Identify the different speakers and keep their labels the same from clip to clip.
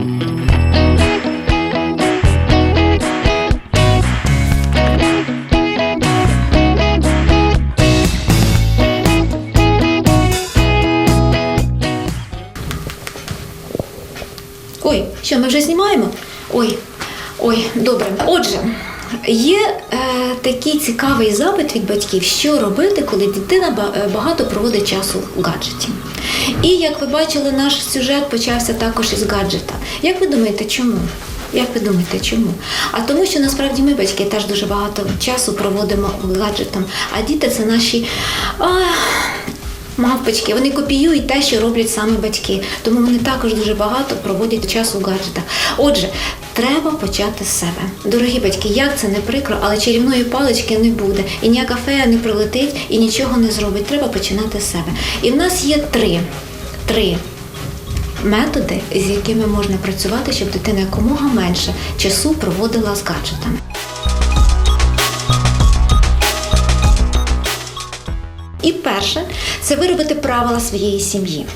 Speaker 1: Ой, що ми вже знімаємо? Ой, ой, добре. Отже, є е, такий цікавий запит від батьків, що робити, коли дитина е, багато проводить часу в гаджеті. І як ви бачили, наш сюжет почався також із гаджета. Як ви думаєте, чому? Як ви думаєте, чому? А тому, що насправді ми, батьки, теж дуже багато часу проводимо гаджетом, а діти це наші. Мавпочки, вони копіюють те, що роблять саме батьки, тому вони також дуже багато проводять часу в гаджетах. Отже, треба почати з себе. Дорогі батьки, як це не прикро, але чарівної палички не буде, і ніяка фея не прилетить і нічого не зробить. Треба починати з себе. І в нас є три, три методи, з якими можна працювати, щоб дитина якомога менше часу проводила з гаджетами. І перше це виробити правила своєї сім'ї.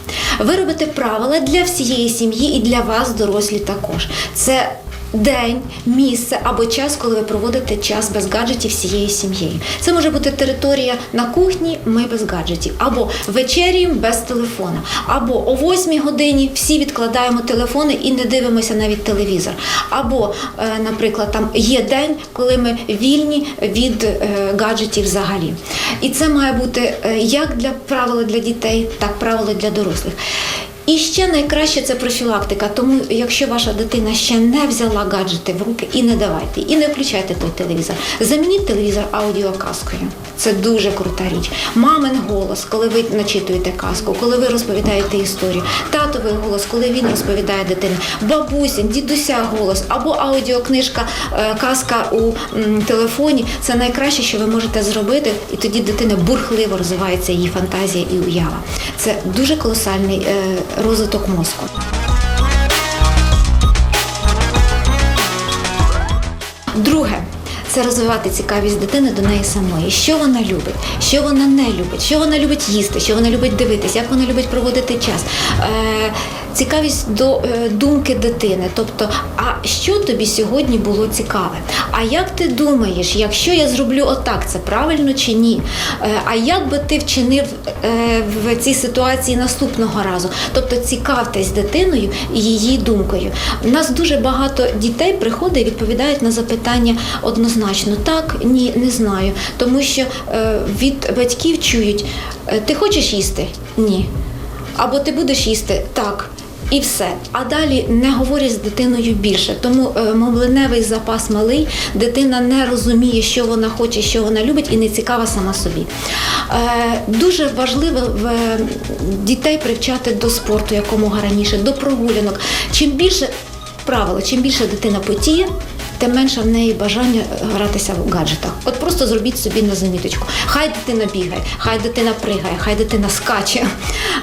Speaker 1: Виробити правила для всієї сім'ї і для вас, дорослі, також. Це день, місце або час, коли ви проводите час без гаджетів всією сім'єю. Це може бути територія на кухні, ми без гаджетів, або вечерюємо без телефона, або о 8 годині всі відкладаємо телефони і не дивимося навіть телевізор. Або, е, наприклад, там є день, коли ми вільні від е, гаджетів взагалі. І це має бути е, як для правила для дітей, так правила для дорослих. І ще найкраще це профілактика. Тому, якщо ваша дитина ще не взяла гаджети в руки, і не давайте, і не включайте той телевізор. Замініть телевізор аудіоказкою. Це дуже крута річ. Мамин голос, коли ви начитуєте казку, коли ви розповідаєте історію, татовий голос, коли він розповідає дитині, бабусін, дідуся голос або аудіокнижка, е, казка у телефоні. Це найкраще, що ви можете зробити, і тоді дитина бурхливо розвивається її фантазія і уява. Це дуже колосальний е, розвиток мозку. Це розвивати цікавість дитини до неї самої. Що вона любить, що вона не любить, що вона любить їсти, що вона любить дивитися, як вона любить проводити час. Е, цікавість до е, думки дитини. Тобто, а що тобі сьогодні було цікаве? А як ти думаєш, якщо я зроблю отак, це правильно чи ні? Е, а як би ти вчинив в цій ситуації наступного разу? Тобто цікавтесь дитиною і її думкою. У нас дуже багато дітей приходить і відповідають на запитання однозначно так, ні, не знаю. Тому що е, від батьків чують: е, ти хочеш їсти? Ні. Або ти будеш їсти так. І все. А далі не говорять з дитиною більше. Тому е, мовленевий запас малий, дитина не розуміє, що вона хоче, що вона любить, і не цікава сама собі. Дуже важливо дітей привчати до спорту якомога раніше, до прогулянок. Чим більше правило, чим більше дитина потіє, тим менше в неї бажання гратися в гаджетах. От просто зробіть собі на заміточку. Хай дитина бігає, хай дитина пригає, хай дитина скаче.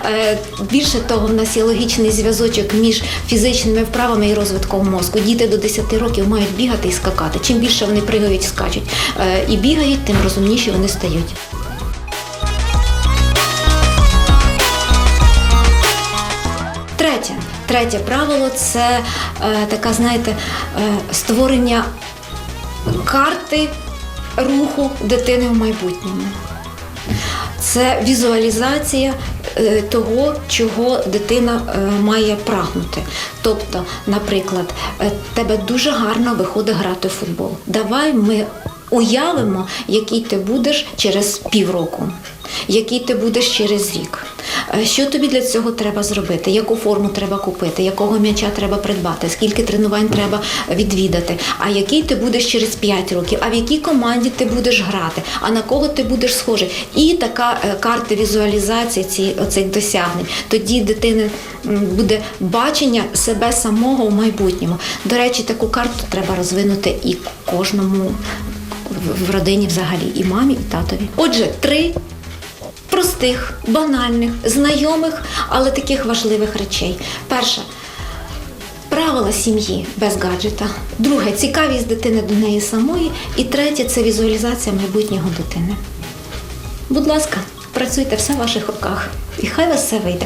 Speaker 1: Е, Більше того, в нас є логічний зв'язочок між фізичними вправами і розвитком мозку. Діти до 10 років мають бігати і скакати. Чим більше вони пригають, скачуть е, і бігають, тим розумніші вони стають. Третє, третє правило це е, така, знаєте, е, створення карти руху дитини в майбутньому. Це візуалізація е, того, чого дитина е, має прагнути. Тобто, наприклад, е, тебе дуже гарно виходить грати в футбол. Давай ми уявимо, який ти будеш через півроку, який ти будеш через рік. Е, Що тобі для цього треба зробити? Яку форму треба купити, якого м'яча треба придбати, скільки тренувань треба відвідати, а який ти будеш через 5 років, а в якій команді ти будеш грати, а на кого ти будеш схожий. І така е, карта візуалізації ці, оцих досягнень. Тоді дитини буде бачення себе самого в майбутньому. До речі, таку карту треба розвинути і кожному в- в родині взагалі, і мамі, і татові. Отже, три простих, банальних, знайомих, але таких важливих речей. Перше. Правила сім'ї без гаджета. Друге цікавість дитини до неї самої. І третє це візуалізація майбутнього дитини. Будь ласка, працюйте все в ваших руках, і хай вас все вийде.